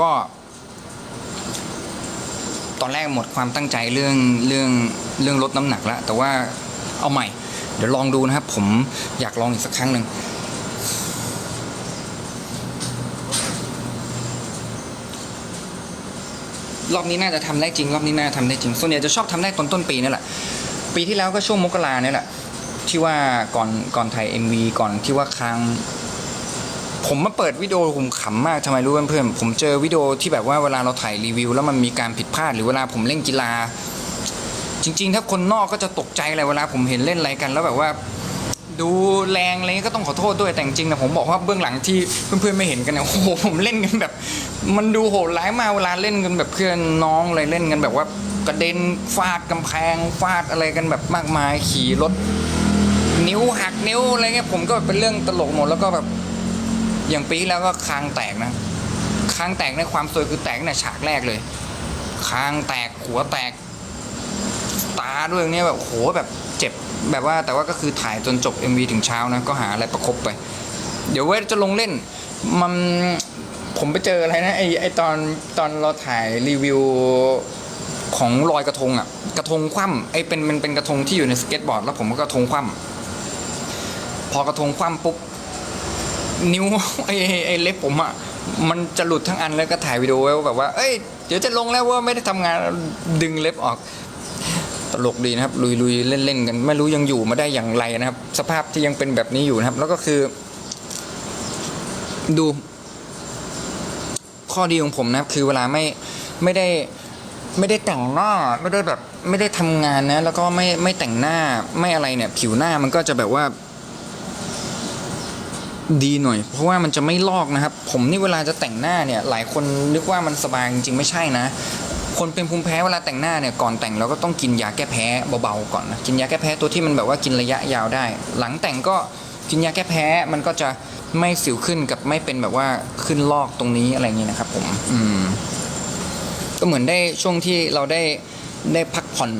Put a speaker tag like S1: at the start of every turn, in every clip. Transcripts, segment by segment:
S1: ก็ ตอนแรกหมดความตั้งใจเรื่องเรื่องเรื่องลดน้ำหนักแล้วแต่ว่าเอาใหม่ เดี๋ยวลองดูนะครับ ผมอยากลองอีกสักครั้งหนึ่งรอบนี้น่าจะทำได้จริง รอบนี้น่าจะทำได้จริง ส่วนใหญ่จะชอบทำได้ตอนต้นปีนี่แหละ ปีที่แล้วก็ช่วงมกราเนี่ยแหละ ที่ว่าก่อนก่อนถ่าย MV ก่อนที่ว่าค้าง ผมมาเปิดวิดีโอผมขำมากทำไมรู้เพื่อนๆผมเจอวิดีโอที่แบบว่าเวลาเราถ่ายรีวิว แล้วมันมีการผิดพลาดหรือเวลาผมเล่นกีฬา จริง ๆ ถ้าคนนอกก็จะตกใจเลยเวลาผมเห็นเล่นอะไรกัน แล้วแบบว่าดูแรงอะไรเงี้ยก็ต้องขอโทษด้วยแต่จริงๆนะผมบอกว่าเบื้องหลังที่เพื่อนๆไม่เห็นกันเนี่ยโอ้โหผมเล่นกันแบบ มันดูโหดร้ายมากเวลาเล่นกันแบบเพื่อนน้องอะไรเล่นกันแบบว่ากระเด็นฟาดกำแพงฟาดอะไรกันแบบมากมายขี่รถ นิ้วหักนิ้วอะไรเงี้ยผมก็เป็นเรื่องตลกหมดแล้วก็แบบ อย่างปีแล้วก็คางแตกนะคางแตกในความสวยคือแตกในฉากแรกเลยคางแตกหัวแตก ตาด้วยเนี่ยแบบโหแบบเจ็บแบบว่าแต่ว่าก็คือถ่ายจนจบ MV ถึงเช้านะก็หาอะไรประคบไป เดี๋ยวเว้ยจะลงเล่นมันผมไปเจออะไรนะไอไอตอนตอนเราถ่ายรีวิวของลอยกระทงอะกระทงคว่ำไอเป็นมันเป็นกระทงที่อยู่ในสเก็ตบอร์ด แล้วผมก็กระทงคว่ำพอกระทงคว่ำปุ๊บ นิ้ว ไอไอ้เล็บผมอะมันจะหลุดทั้งอันแล้วก็ถ่ายวิดีโอไว้วแบบว่า เอ้ย เดี๋ยวจะลงแล้วว่าไม่ได้ทำงานดึงเล็บออก ตลกดีนะครับ ลุยลุยเล่นเล่นๆ กัน ไม่รู้ยังอยู่มาได้อย่างไรนะครับ สภาพที่ยังเป็นแบบนี้อยู่นะครับ แล้วก็คือ ดู ข้อดีของผมนะครับ คือเวลาไม่ไม่ได้ไม่ได้แต่งหน้าไม่ได้แบบ ไม่ได้ทำงานนะ แล้วก็ไม่ไม่แต่งหน้าไม่อะไรเนี่ย ผิวหน้ามันก็จะแบบว่า ดีหน่อย เพราะว่ามันจะไม่ลอกนะครับ ผมนี่เวลาจะแต่งหน้าเนี่ย หลายคนนึกว่ามันสบายจริงๆไม่ใช่นะ คนเป็นภูมิแพ้เวลาแต่งหน้าเนี่ยก่อนแต่งเราก็ต้องกินยาแก้แพ้เบาๆก่อนนะกินยาแก้แพ้ตัวที่มันแบบว่ากินระยะยาวได้ หลังแต่งก็กินยาแก้แพ้มันก็จะไม่สิวขึ้นกับไม่เป็นแบบว่าขึ้นลอกตรงนี้อะไรอย่างนี้นะครับ ผม อืม ก็เหมือนได้ช่วงที่เราได้ได้พักผ่อน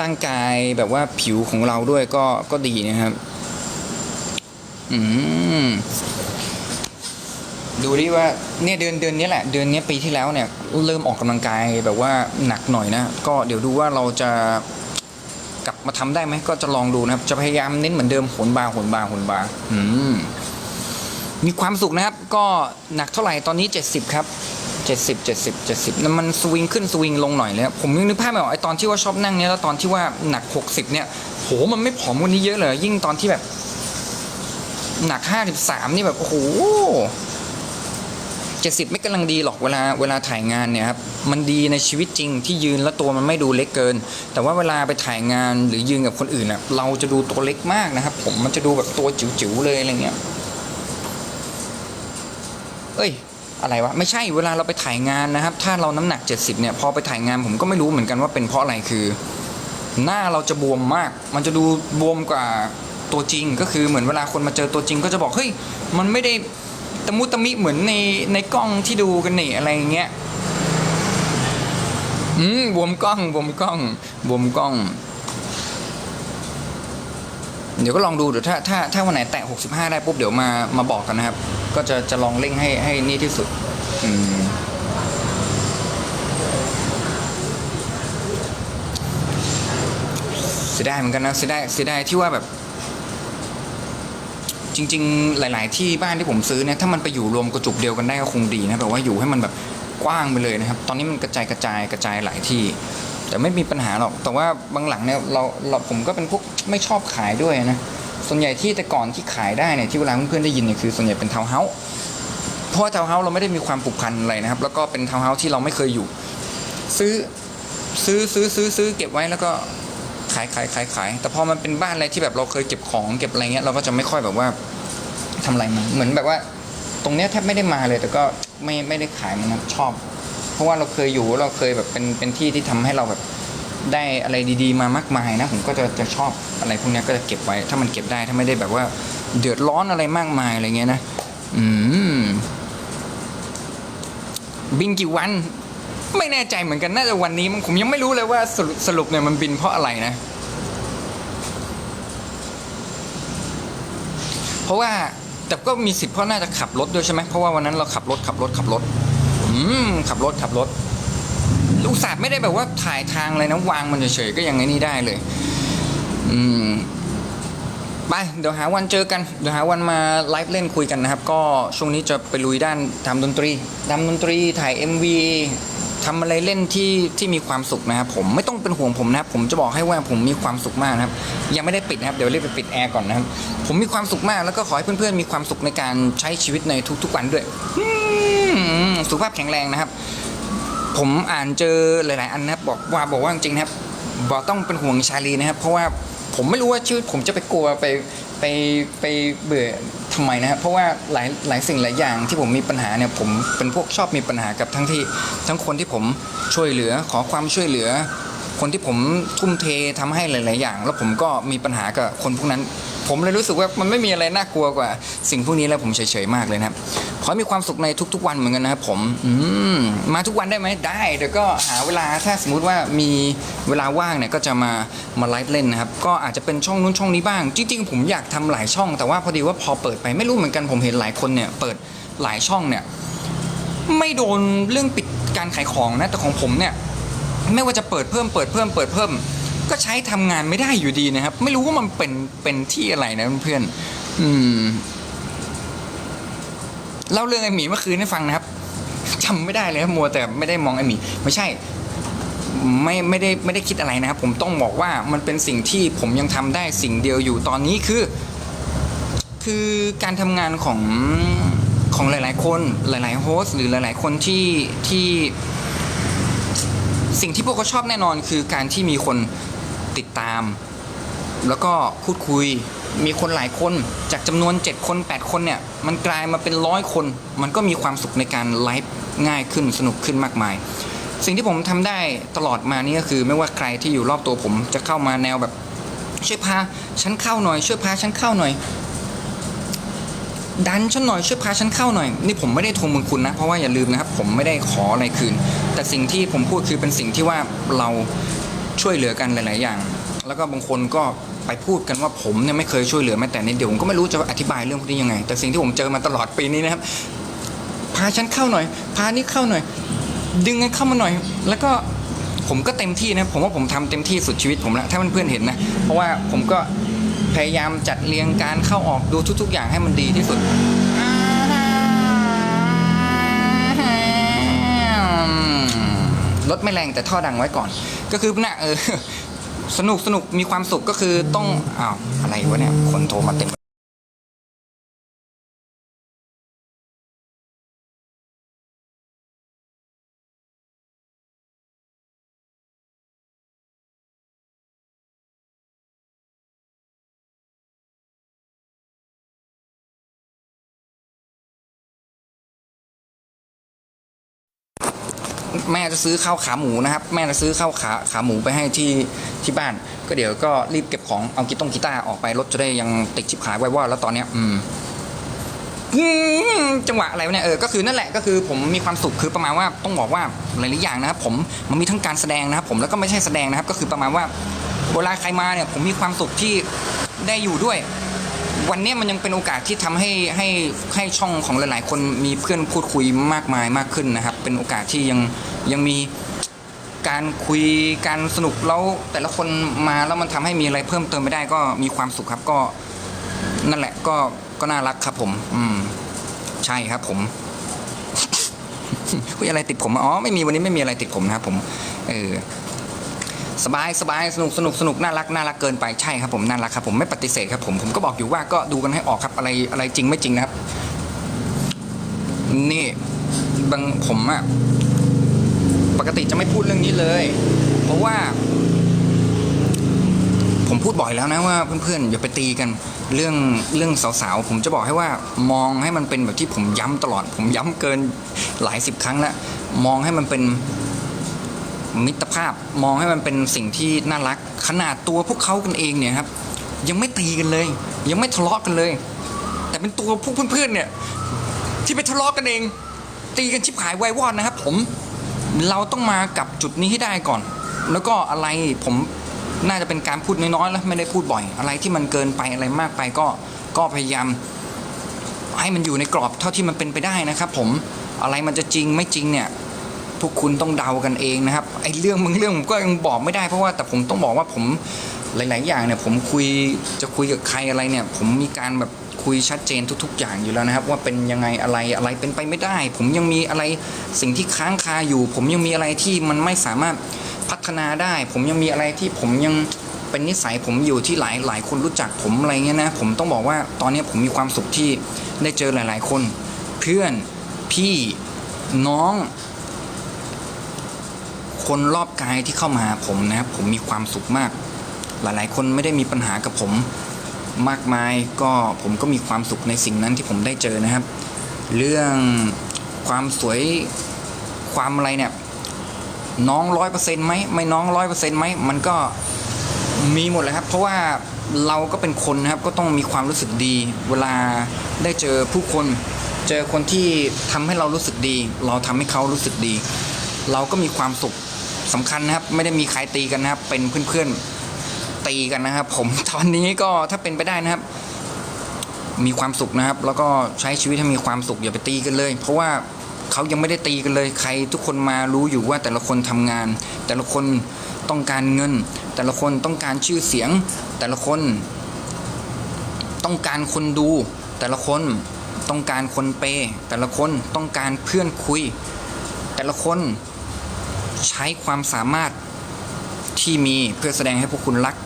S1: ร่างกายแบบว่าผิวของเราด้วยก็ก็ดีนะครับ อืมดูดิว่าเนี่ยเดือนเดือนนี้แหละ เดือนนี้ปีที่แล้วเนี่ย เริ่มออกกำลังกายแบบว่าหนักหน่อยนะ ก็เดี๋ยวดูว่าเราจะกลับมาทำได้ไหมก็จะลองดูนะครับ จะพยายามเน้นเหมือนเดิมโหนบาร์โหนบาร์โหนบาอืมมีความสุขนะครับ ก็หนักเท่าไหร่ตอนนี้70ครับ70 70 70แล้วมันสวิงขึ้นสวิงลงหน่อยเลยผมยังนึกภาพไม่ออกไอตอนที่ว่าชอบนั่งเนี่ยแล้วตอนที่ว่าหนัก60เนี่ยโหมันไม่ผอมกว่านี้เยอะเลยยิ่งตอนที่แบบ หนัก 53 นี่แบบโอ้โห70ไม่กำลังดีหรอกเวลาเวลาถ่ายงานเนี่ยครับมันดีในชีวิตจริงที่ยืนแล้วตัวมันไม่ดูเล็กเกิน แต่ว่าเวลาไปถ่ายงานหรือยืนกับคนอื่นอะเราจะดูตัวเล็กมากนะครับ ผมมันจะดูแบบตัวจิ๋วๆเลยอะไรเงี้ยเอ้ยอะไรวะไม่ใช่เวลาเราไปถ่ายงานนะครับ ถ้าเราน้ำหนัก 70เนี่ยพอไปถ่ายงานผมก็ไม่รู้เหมือนกันว่าเป็นเพราะอะไรคือ หน้าเราจะบวมมาก มันจะดูบวมกว่า ตัวจริง ก็คือเหมือนเวลาคนมาเจอตัวจริง ก็จะบอกเฮ้ยมันไม่ได้ตะมุตะมิเหมือนในในกล้องที่ดูกันนี่อะไรอย่างเงี้ยอืมบวมกล้องบวมกล้องบวมกล้อง เดี๋ยวก็ลองดูเดี๋ยวถ้าถ้าถ้าวันไหนแตะ65 ได้ปุ๊บเดี๋ยวมามาบอกกันนะครับ ก็จะจะลองเร่งให้ให้นี่ที่สุด อืมเสียดายเหมือนกันนะเสียดายเสียดายที่ว่าแบบ จริง ๆ หลาย ๆ ที่บ้านที่ผมซื้อเนี่ยถ้ามันไปอยู่รวมกระจุกเดียวกันได้ก็คงดีนะแบบว่าอยู่ให้มันแบบกว้างไปเลยนะครับ ตอนนี้มันกระจายกระจายกระจายหลายที่ แต่ไม่มีปัญหาหรอก แต่ว่าบางหลังเนี่ยเราเราผมก็เป็นพวกไม่ชอบขายด้วยนะส่วนใหญ่ที่แต่ก่อนที่ขายได้เนี่ยที่เวลาเพื่อนๆได้ยินเนี่ยคือส่วนใหญ่เป็นทาวน์เฮาส์เพราะว่าทาวน์เฮาส์เราไม่ได้มีความผูกพันอะไรนะครับ แล้วก็เป็นทาวน์เฮาส์ที่เราไม่เคยอยู่ ซื้อซื้อซื้อซื้อซื้อเก็บไว้แล้วก็ ขายขายขายขายแต่พอมันเป็นบ้านอะไรที่แบบเราเคยเก็บของเก็บอะไรเงี้ยเราก็จะไม่ค่อยแบบว่าทำอะไรมันเหมือนแบบว่า ตรงเนี้ยแทบไม่ได้มาเลย แต่ก็ไม่ไม่ได้ขายมันนะชอบ เพราะว่าเราเคยอยู่เราเคยแบบเป็นเป็นที่ที่ทำให้เราแบบได้อะไรดีๆ มามากมายนะ ผมก็จะจะชอบอะไรพวกเนี้ยก็จะเก็บไว้ ถ้ามันเก็บได้ถ้าไม่ได้แบบว่าเดือดร้อนอะไรมากมายอะไรเงี้ยนะอืมบินกี่วัน ไม่แน่ใจเหมือนกันน่าจะวันนี้มั้งผมยังไม่รู้เลยว่าสรุปสรุปเนี่ยมันบินเพราะอะไรนะ เพราะว่าแต่ก็มีสิทธิ์เพราะน่าจะขับรถด้วยใช่ไหมเพราะว่าวันนั้นเราขับรถขับรถขับรถ อืมขับรถขับรถลูกศาสตร์ไม่ได้แบบว่าถ่ายทางเลยนะวางมันเฉยๆก็ยังไงนี่ได้เลย อืมไปเดี๋ยวหาวันเจอกัน เดี๋ยวหาวันมาไลฟ์เล่นคุยกันนะครับ ก็ช่วงนี้จะไปลุยด้านทำดนตรีทำดนตรีถ่าย MV ทำอะไรเล่นที่ที่มีความสุขนะครับผมไม่ต้องเป็นห่วงผมนะครับผมจะบอกให้ว่าผมมีความสุขมากนะครับยังไม่ได้ปิดนะครับเดี๋ยวรีบไปปิดแอร์ก่อนนะครับผมมีความสุขมากแล้วก็ขอให้เพื่อนๆมีความสุขในการใช้ชีวิตในทุกๆวันด้วยสุขภาพแข็งแรงนะครับ ผมอ่านเจอหลาย ๆ อันนะครับบอกว่าบอกว่าจริงนะครับบอกต้องเป็นห่วงชาลีนะครับ เพราะว่าผมไม่รู้ว่าชีวิตผมจะไปกลัวไปไปไปเบื่อ ทำไมนะเพราะว่าหลายหลายสิ่งหลายอย่างที่ผมมีปัญหาเนี่ยผมเป็นพวกชอบมีปัญหากับทั้งที่ทั้งคนที่ผมช่วยเหลือขอความช่วยเหลือ คนที่ผมทุ่มเททำให้หลาย ๆ อย่าง แล้วผมก็มีปัญหากับคนพวกนั้น ผมเลยรู้สึกว่ามันไม่มีอะไรน่ากลัวกว่า สิ่งพวกนี้แล้วผมเฉยๆมากเลยนะครับขอให้มีความสุขในทุกๆวันเหมือนกันนะครับผมอืมมาทุกวันได้ไหมได้เดี๋ยวก็หาเวลาถ้าสมมุติว่ามีเวลาว่างเนี่ยก็จะมามาไลฟ์เล่นนะครับก็อาจจะเป็นช่องนู้นช่องนี้บ้าง จริงๆ ผมอยากทำหลายช่อง แต่ว่าพอดีว่าพอเปิดไปไม่รู้เหมือนกันผมเห็นหลายคนเนี่ยเปิดหลายช่องเนี่ยไม่โดนเรื่องปิดการขายของนะแต่ของผมเนี่ยไม่ว่าจะเปิดเพิ่มเปิดเพิ่มเปิดเพิ่ม ก็ใช้ทำงานไม่ได้อยู่ดีนะครับ ไม่รู้ว่ามันเป็นเป็นที่อะไรนะเพื่อนๆอืมเล่าเรื่องไอหมีเมื่อคืนให้ฟังนะครับจำไม่ได้เลยครับมัวแต่ไม่ได้มองไอหมีไม่ใช่ไม่ไม่ได้ไม่ได้คิดอะไรนะครับ ผมต้องบอกว่ามันเป็นสิ่งที่ผมยังทำได้สิ่งเดียวอยู่ตอนนี้คือ คือการทำงานของของหลาย ๆ คนหลาย ๆ โฮสต์หรือหลาย ๆ คนที่ที่สิ่งที่พวกเขาชอบแน่นอนคือการที่มีคน ติดตาม แล้วก็พูดคุยมีคนหลายคนจากจำนวน 7 คน 8 คนเนี่ย มันกลายมาเป็นร้อยคน มันก็มีความสุขในการไลฟ์ง่ายขึ้นสนุกขึ้นมากมาย สิ่งที่ผมทำได้ตลอดมานี่ก็คือ ไม่ว่าใครที่อยู่รอบตัวผมจะเข้ามาแนวแบบ ช่วยพาฉันเข้าหน่อย ช่วยพาฉันเข้าหน่อย ดันฉันหน่อยช่วยพาฉันเข้าหน่อย นี่ผมไม่ได้ทวงบุญคุณนะ เพราะว่าอย่าลืมนะครับ ผมไม่ได้ขออะไรคืน แต่สิ่งที่ผมพูดคือเป็นสิ่งที่ว่าเรา ช่วยเหลือกันหลาย ๆ อย่าง แล้วก็บางคนก็ไปพูดกันว่าผมเนี่ยไม่เคยช่วยเหลือแม้แต่นิดเดียวผมก็ไม่รู้จะอธิบายเรื่องพวกนี้ยังไง แต่สิ่งที่ผมเจอมาตลอดปีนี้นะครับพาฉันเข้าหน่อย พานี่เข้าหน่อย ดึงกันเข้ามาหน่อย แล้วก็ผมก็เต็มที่นะผมว่าผมทำเต็มที่สุดชีวิตผมแล้วถ้าเพื่อนๆเห็นนะเพราะว่าผมก็พยายามจัดเรียงการเข้าออกดูทุก ๆ อย่างให้มันดีที่สุด รถไม่แรงแต่ท่อดังไว้ก่อน ก็คือน่ะเออสนุกสนุกมีความสุขก็คือต้องอ้าวอะไรวะเนี่ยคนโทรมาเต็ม แม่จะซื้อข้าวขาหมูนะครับ แม่จะซื้อข้าวขาขาหมูไปให้ที่ที่บ้าน ก็เดี๋ยวก็รีบเก็บของเอากีตงกีตาร์ออกไปรถจะได้ยังติดชิบหายไว้ว่าแล้วตอนเนี้ยอืมจังหวะอะไรวะเนี่ยเออก็คือนั่นแหละก็คือผมมีความสุขคือประมาณว่าต้องบอกว่าหลายๆอย่างนะครับผมมันมีทั้งการแสดงนะครับผมแล้วก็ไม่ใช่แสดงนะครับ ก็คือประมาณว่าเวลาใครมาเนี่ยผมมีความสุขที่ได้อยู่ด้วย วันนี้มันยังเป็นโอกาสที่ทำให้ให้ให้ช่องของหลาย ๆ คนมีเพื่อนพูดคุยมากมายมากขึ้นนะครับ เป็นโอกาสที่ยังยังมีการคุยการสนุกแล้วแต่ละคนมาแล้วมันทำให้มีอะไรเพิ่มเติมไม่ได้ก็มีความสุขครับก็นั่นแหละก็ก็น่ารักครับผม อืม ใช่ครับ ผมคุยอะไรติดผมอ๋อไม่มีวันนี้ไม่มีอะไรติดผมนะครับผม เออ สบายสบายสนุกสนุกสนุกน่ารักน่ารักเกินไปใช่ครับผมน่ารักครับผมไม่ปฏิเสธครับผมผมก็บอกอยู่ว่าก็ดูกันให้ออกครับอะไรอะไรจริงไม่จริงนะครับ นี่บางผมอะปกติจะไม่พูดเรื่องนี้เลย เพราะว่า ผมพูดบ่อยแล้วนะว่าเพื่อนๆอย่าไปตีกันเรื่องเรื่องสาวๆผมจะบอกให้ว่ามองให้มันเป็นแบบที่ผมย้ำตลอด ผมย้ำเกินหลายสิบครั้งแล้วมองให้มันเป็น มิตรภาพมองให้มันเป็นสิ่งที่น่ารัก ขนาดตัวพวกเขากันเองเนี่ยครับ ยังไม่ตีกันเลย ยังไม่ทะเลาะกันเลย แต่เป็นตัวพวกเพื่อนๆเนี่ยที่ไปทะเลาะกันเอง ตีกันชิบหายไวายวอดนะครับ ผมเราต้องมากับจุดนี้ให้ได้ก่อน แล้วก็อะไรผมน่าจะเป็นการพูดน้อยๆแล้วไม่ได้พูดบ่อย อะไรที่มันเกินไปอะไรมากไปก็ก็พยายามให้มันอยู่ในกรอบเท่าที่มันเป็นไปได้นะครับ ผมอะไรมันจะจริงไม่จริงเนี่ย พวกคุณต้องเดากันเองนะครับไอ้เรื่องบางเรื่องผมก็ยังบอกไม่ได้เพราะว่าแต่ผมต้องบอกว่าผมหลาย ๆ อย่างเนี่ยผมคุยจะคุยกับใครอะไรเนี่ย ผมมีการแบบคุยชัดเจนทุก ๆ อย่างอยู่แล้วนะครับ ว่าเป็นยังไงอะไรอะไรเป็นไปไม่ได้ ผมยังมีอะไรสิ่งที่ค้างคาอยู่ ผมยังมีอะไรที่มันไม่สามารถพัฒนาได้ ผมยังมีอะไรที่ผมยังเป็นนิสัยผมอยู่ที่หลายหลายคนรู้จักผมอะไรเงี้ยนะผมต้องบอกว่าตอนนี้ผมมีความสุขที่ได้เจอหลาย ๆ คน เพื่อนพี่น้อง คนรอบกายที่เข้ามาหาผมนะครับผมมีความสุขมาก หลายๆ คนไม่ได้มีปัญหากับผมมากมายก็ผมก็มีความสุขในสิ่งนั้นที่ผมได้เจอนะครับ เรื่องความสวยความอะไรเนี่ยน้องร้อยเปอร์เซ็นต์ไหมไม่น้องร้อยเปอร์เซ็นต์ไหมมันก็มีหมดเลยครับ เพราะว่าเราก็เป็นคนนะครับก็ต้องมีความรู้สึกดี เวลาได้เจอผู้คน เจอคนที่ทำให้เรารู้สึกดี เราทำให้เขารู้สึกดี เราก็มีความสุข สำคัญนะครับ ไม่ได้มีใครตีกันนะครับ เป็นเพื่อนๆตีกันนะครับ ผมตอนนี้ก็ถ้าเป็นไปได้นะครับ มีความสุขนะครับ แล้วก็ใช้ชีวิตให้มีความสุขอย่าไปตีกันเลย เพราะว่าเขายังไม่ได้ตีกันเลย ใครทุกคนมารู้อยู่ว่าแต่ละคนทำงาน แต่ละคนต้องการเงิน แต่ละคนต้องการชื่อเสียง แต่ละคนต้องการคนดู แต่ละคนต้องการคนเปย์แต่ละคนต้องการเพื่อนคุย แต่ละคน ใช้ความสามารถที่มีเพื่อแสดงให้พวกคุณรัก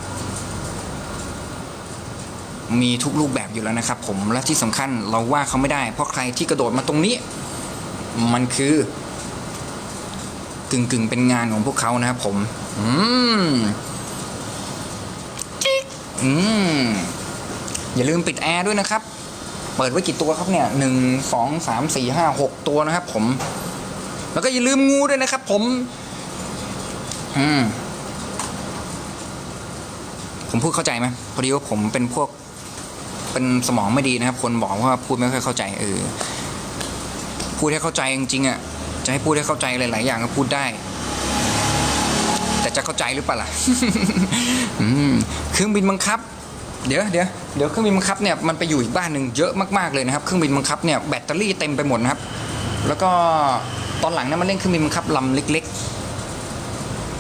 S1: มีทุกรูปแบบอยู่แล้วนะครับ ผมและที่สำคัญเราว่าเขาไม่ได้ เพราะใครที่กระโดดมาตรงนี้ มันคือกึ่งกึ่งๆเป็นงานของพวกเขานะครับผม อืมจิ๊กอืม อย่าลืมปิดแอร์ด้วยนะครับ เปิดไว้กี่ตัวครับเนี่ยหนึ่งสองสามสี่ห้าหกตัวนะครับผม แล้วก็อย่าลืมงูด้วยนะครับผม อืม ผมพูดเข้าใจไหมพอดีว่าผมเป็นพวก เป็นสมองไม่ดีนะครับ คนบอกว่าพูดไม่ค่อยเข้าใจเออพูดให้เข้าใจจริงๆอะจะให้พูดให้เข้าใจหลายๆอย่างก็พูดได้ แต่จะเข้าใจหรือเปล่าล่ะอืมเครื่องบินบังคับ เดี๋ยวเดี๋ยวเดี๋ยวเครื่องบินบังคับเนี่ยมันไปอยู่อีกบ้านหนึ่งเยอะมากๆเลยนะครับ เครื่องบินบังคับเนี่ยแบตเตอรี่เต็มไปหมดนะครับ แล้วก็ตอนหลังเนี่ยมันเล่นเครื่องบินบังคับลำเล็ก ๆ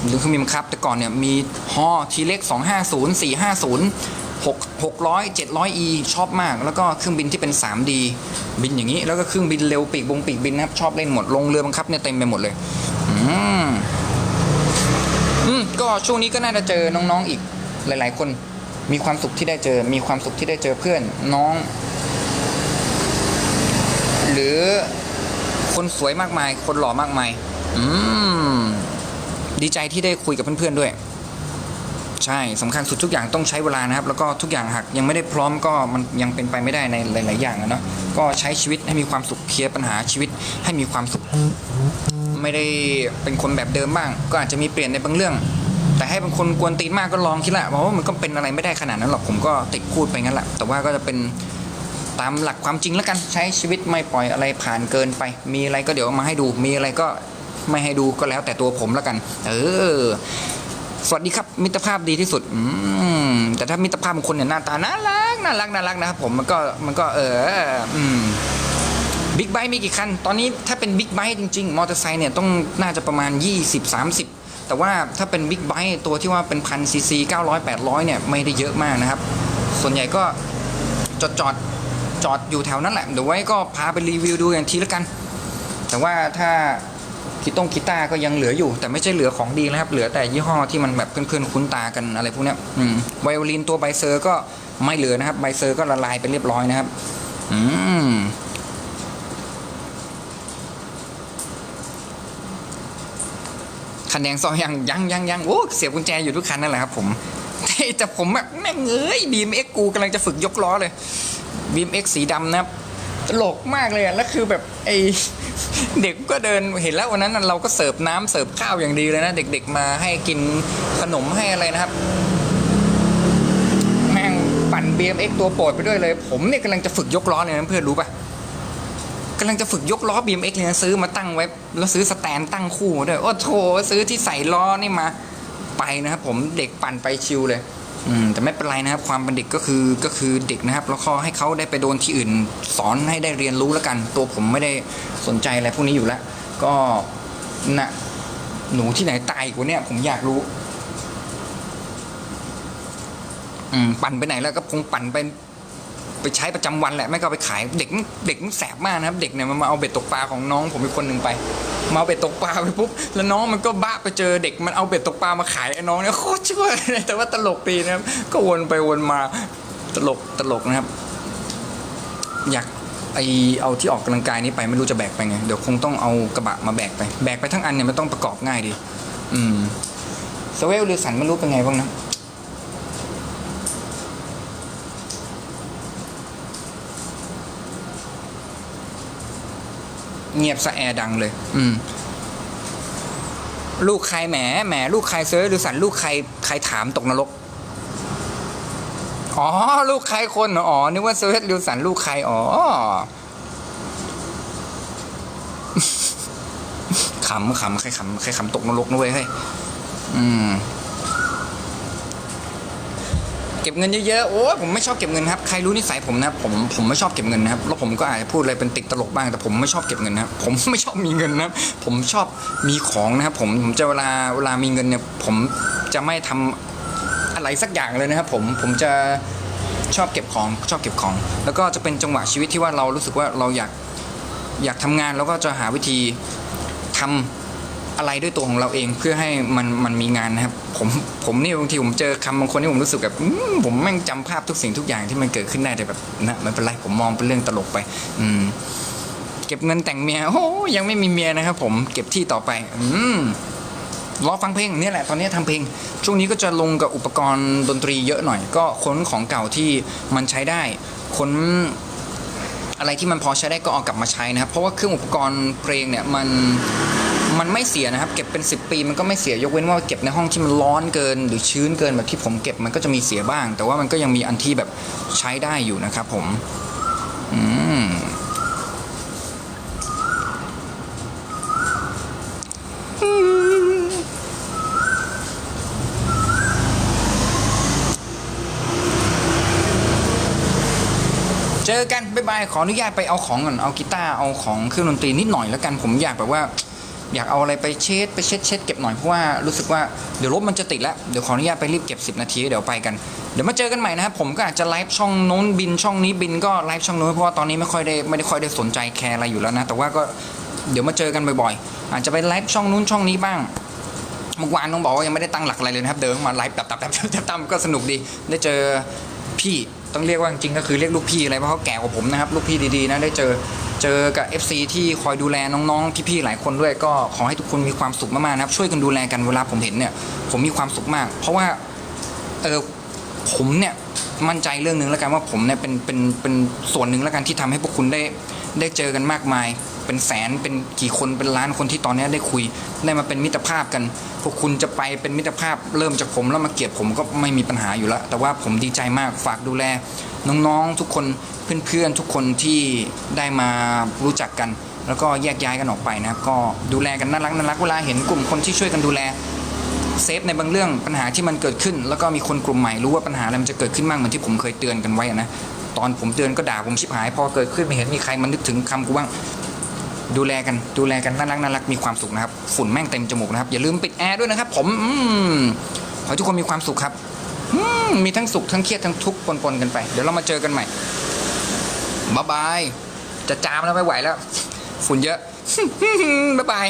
S1: หรือเครื่องบินบังคับ แต่ก่อนเนี่ยมีฮอทีเล็ก250 450 6 600 700 e ชอบมาก แล้วก็เครื่องบินที่เป็น 3D บินอย่างนี้ แล้วก็เครื่องบินเร็วปีกบงปีกบินนะครับ ชอบเล่นหมด ลงเรือบังคับเนี่ยเต็มไปหมดเลย อืมอืมก็ช่วงนี้ก็น่าจะเจอน้องๆอีกหลาย ๆ คน มีความสุขที่ได้เจอ มีความสุขที่ได้เจอเพื่อนน้อง หรือคนสวยมากมาย คนหล่อมากมาย อืม ดีใจที่ได้คุยกับเพื่อนๆด้วย ใช่สำคัญสุดทุกอย่างต้องใช้เวลานะครับ แล้วก็ทุกอย่างหากยังไม่ได้พร้อมก็มันยังเป็นไปไม่ได้ในหลาย ๆ อย่างอะเนาะก็ใช้ชีวิตให้มีความสุขเคลียร์ปัญหาชีวิตให้มีความสุข ไม่ได้เป็นคนแบบเดิมบ้าง ก็อาจจะมีเปลี่ยนในบางเรื่อง แต่ให้เป็นคนกวนตีนมากก็ลองคิดละเพราะว่ามันก็เป็นอะไรไม่ได้ขนาดนั้นหรอกผมก็ติดพูดไปงั้นแหละแต่ว่าก็จะเป็นตามหลักความจริงแล้วกันใช้ชีวิตไม่ปล่อยอะไรผ่านเกินไป มีอะไรก็เดี๋ยวมาให้ดู มีอะไรก็ ไม่ให้ดูก็แล้วแต่ตัวผมแล้วกัน เออ สวัสดีครับ มิตรภาพดีที่สุดอืมแต่ถ้ามิตรภาพบางคนเนี่ยหน้าตาน่ารักน่ารักน่ารักนะครับผมมันก็มันก็เอออืมบิ๊กไบค์มีกี่คัน ตอนนี้ถ้าเป็นบิ๊กไบค์จริงๆ มอเตอร์ไซค์เนี่ยต้องน่าจะประมาณ 20 30แต่ว่าถ้าเป็นบิ๊กไบค์ตัวที่ว่าเป็นพันซีซี900 800เนี่ย ไม่ได้เยอะมากนะครับ ส่วนใหญ่ก็จอดจอดจอดอยู่แถวนั้นแหละ เดี๋ยวไว้ก็พาไปรีวิวดูกันทีละกัน แต่ว่าถ้า กีตงกีตาร์ก็ยังเหลืออยู่ แต่ไม่ใช่เหลือของดีนะครับ เหลือแต่ยี่ห้อที่มันแบบเพื่อนๆคุ้นตากันอะไรพวกนี้ไวโอลินตัวไบเซอร์ก็ไม่เหลือนะครับไบเซอร์ก็ละลายไปเรียบร้อยนะครับ อืมคันแดงซอยยังยังยังยังโอ้เสียบกุญแจอยู่ทุกคันนั่นแหละครับผมแต่แต่ผมแบบแม่งเอ้ยบีมเอ็กกูกำลังจะฝึกยกล้อเลยบีมเอ็กสีดำนะครับ ตลกมากเลยอะแล้วคือแบบไอเด็กก็เดินเห็นแล้ววันนั้นเราก็เสิร์ฟน้ำเสิร์ฟข้าวอย่างดีเลยนะเด็ก ๆ มาให้กินขนมให้อะไรนะครับแม่งปั่น BMX ตัวโปรดไปด้วยเลย ผมเนี่ยกำลังจะฝึกยกล้อเลยนะเพื่อนรู้ปะกำลังจะฝึกยกล้อ BMX เลยนะซื้อมาตั้งไว้ แล้วซื้อสแตนตั้งคู่มาด้วยโอ้โถซื้อที่ใส่ล้อนี่มาไปนะครับผมเด็กปั่นไปชิวเลย อืมแต่ไม่เป็นไรนะครับความเป็นเด็กก็คือก็คือเด็กนะครับ แล้วก็ให้เขาได้ไปโดนที่อื่น สอนให้ได้เรียนรู้แล้วกัน ตัวผมไม่ได้สนใจอะไรพวกนี้อยู่แล้ว ก็นะหนูที่ไหนตายกว่าเนี่ยผมอยากรู้ อืมปั่นไปไหนแล้วก็คงปั่นไป ไปใช้ประจำวันแหละไม่ก็ไปขายเด็กเด็กมันแสบมากนะครับ เด็กเนี่ยมันมาเอาเบ็ดตกปลาของน้องผมอีกคนหนึ่งไป มาเอาเบ็ดตกปลาไปปุ๊บแล้วน้องมันก็บ้าไปเจอเด็กมันเอาเบ็ดตกปลามาขายไอ้น้องเนี่ยโคตรชั่วยแต่ว่าตลกดีนะครับ ก็วนไปวนมาตลกตลกนะครับ อยากไอเอาที่ออกกำลังกายนี้ไปไม่รู้จะแบกไปไงเดี๋ยวคงต้องเอากระบะมาแบกไป แบกไปทั้งอันเนี่ยมันต้องประกอบง่ายดี อืมสเวลหรือสันไม่รู้เป็นไงบ้างนะ เงียบสะแอดังเลย อืม ลูกใครแหมแหมลูกใครเซอร์หรือสันลูกใครใครถามตกนรก อ๋อ ลูกใครคนออ๋อนึกว่าเซอร์หรือสันลูกใครอ๋อขำขำใครขำใครขำตกนรกนะเว้ยเฮ้ยอืม เก็บเงินเยอะๆ โอ้ผมไม่ชอบเก็บเงินครับ ใครรู้นิสัยผมนะครับ ผม ผมไม่ชอบเก็บเงินนะครับ แล้วผมก็อาจจะพูดอะไรเป็นติดตลกบ้าง แต่ผมไม่ชอบเก็บเงินนะครับ ผมไม่ชอบมีเงินนะครับ ผมชอบมีของนะครับ ผม ผมจะเวลา เวลามีเงินเนี่ย ผมจะไม่ทำอะไรสักอย่างเลยนะครับ ผม ผมจะชอบเก็บของ ชอบเก็บของ แล้วก็จะเป็นจังหวะชีวิตที่ว่าเรารู้สึกว่าเราอยาก อยากทำงาน แล้วก็จะหาวิธีทำ อะไรด้วยตัวของเราเองเพื่อให้มันมันมีงานนะครับ ผมผมนี่บางทีผมเจอคำบางคนที่ผมรู้สึกแบบผมแม่งจำภาพทุกสิ่งทุกอย่างที่มันเกิดขึ้นได้แต่แบบนะไม่เป็นไรผมมองเป็นเรื่องตลกไป อืม เก็บเงินแต่งเมียโอ้ยังไม่มีเมียนะครับผมเก็บที่ต่อไป อืมรอฟังเพลงเนี่ยแหละตอนนี้ทำเพลง ช่วงนี้ก็จะลงกับอุปกรณ์ดนตรีเยอะหน่อย ก็ค้นของเก่าที่มันใช้ได้ค้นอะไรที่มันพอใช้ได้ก็เอากลับมาใช้นะครับ เพราะว่าเครื่องอุปกรณ์เพลงเนี่ยมัน มันไม่เสียนะครับ เก็บเป็น 10 ปีมันก็ไม่เสียยกเว้นว่าเก็บในห้องที่มันร้อนเกิน หรือชื้นเกินแบบที่ผมเก็บมันก็จะมีเสียบ้าง แต่ว่ามันก็ยังมีอันที่แบบใช้ได้อยู่นะครับผมอืมเจอกันบ๊ายบายขออนุญาตไปเอาของก่อนเอากีตาร์เอาของเครื่องดนตรีนิดหน่อยแล้วกันผมอยากแบบว่า อยากเอาอะไรไปเช็ดไปเช็ดเช็ดเก็บหน่อยเพราะว่ารู้สึกว่าเดี๋ยวรถมันจะติดแล้วเดี๋ยวขออนุญาตไปรีบเก็บ 10 นาทีเดี๋ยวไปกันเดี๋ยวมาเจอกันใหม่นะครับผมก็อาจจะไลฟ์ช่องโน้นบินช่องนี้บินก็ไลฟ์ช่องโน้นเพราะว่าตอนนี้ไม่ค่อยได้ไม่ได้ค่อยได้สนใจแคร์อะไรอยู่แล้วนะแต่ว่าก็เดี๋ยวมาเจอกันบ่อยๆ อาจจะไปไลฟ์ช่องนู้นช่องนี้บ้างเมื่อวานต้องบอกว่ายังไม่ได้ตั้งหลักอะไรเลยนะครับ เดินมาไลฟ์ตับตับตับตับตับตับก็สนุกดี ได้เจอพี่ต้องเรียกว่าจริงก็คือเรียกลูกพี่อะไรเพราะเขาแก่กว่าผมนะครับ ลูกพี่ดีๆนะได้เจอ เจอกับ FC ที่คอยดูแลน้องๆพี่ๆหลายคนด้วย ก็ขอให้ทุกคนมีความสุขมากๆนะครับ ช่วยกันดูแลกันเวลาผมเห็นเนี่ยผมมีความสุขมาก เพราะว่าเออผมเนี่ยมั่นใจเรื่องหนึ่งแล้วกันว่าผมเนี่ยเป็นเป็นเป็นส่วนหนึ่งแล้วกันที่ทำให้พวกคุณได้ได้เจอกันมากมาย เป็นแสนเป็นกี่คนเป็นล้านคนที่ตอนนี้ได้คุยได้มาเป็นมิตรภาพกัน พวกคุณจะไปเป็นมิตรภาพเริ่มจากผมแล้วมาเกลียดผมก็ไม่มีปัญหาอยู่แล้วแต่ว่าผมดีใจมากฝากดูแล น้องๆทุกคนเพื่อนๆทุกคนที่ได้มารู้จักกัน แล้วก็แยกย้ายกันออกไปนะครับ ก็ดูแลกันน่ารักน่ารักเวลาเห็นกลุ่มคนที่ช่วยกันดูแลเซฟในบางเรื่องปัญหาที่มันเกิดขึ้น แล้วก็มีคนกลุ่มใหม่รู้ว่าปัญหาอะไรมันจะเกิดขึ้นบ้างเหมือนที่ผมเคยเตือนกันไว้นะตอนผมเตือนก็ด่าผมชิบหาย พอเกิดขึ้นไม่เห็นมีใครมานึกถึงคำกูบ้าง ดูแลกันดูแลกันน่ารักน่ารักมีความสุขนะครับฝุ่นแม่งเต็มจมูกนะครับอย่าลืมปิดแอร์ด้วยนะครับผมอืมขอให้ทุกคนมีความสุขครับมีทั้งสุขทั้งเครียดทั้งทุกข์ปนๆกันไป เดี๋ยวเรามาเจอกันใหม่บ๊ายบายจะจามแล้วไม่ไหวแล้ว ฝุ่นเยอะบ๊ายบาย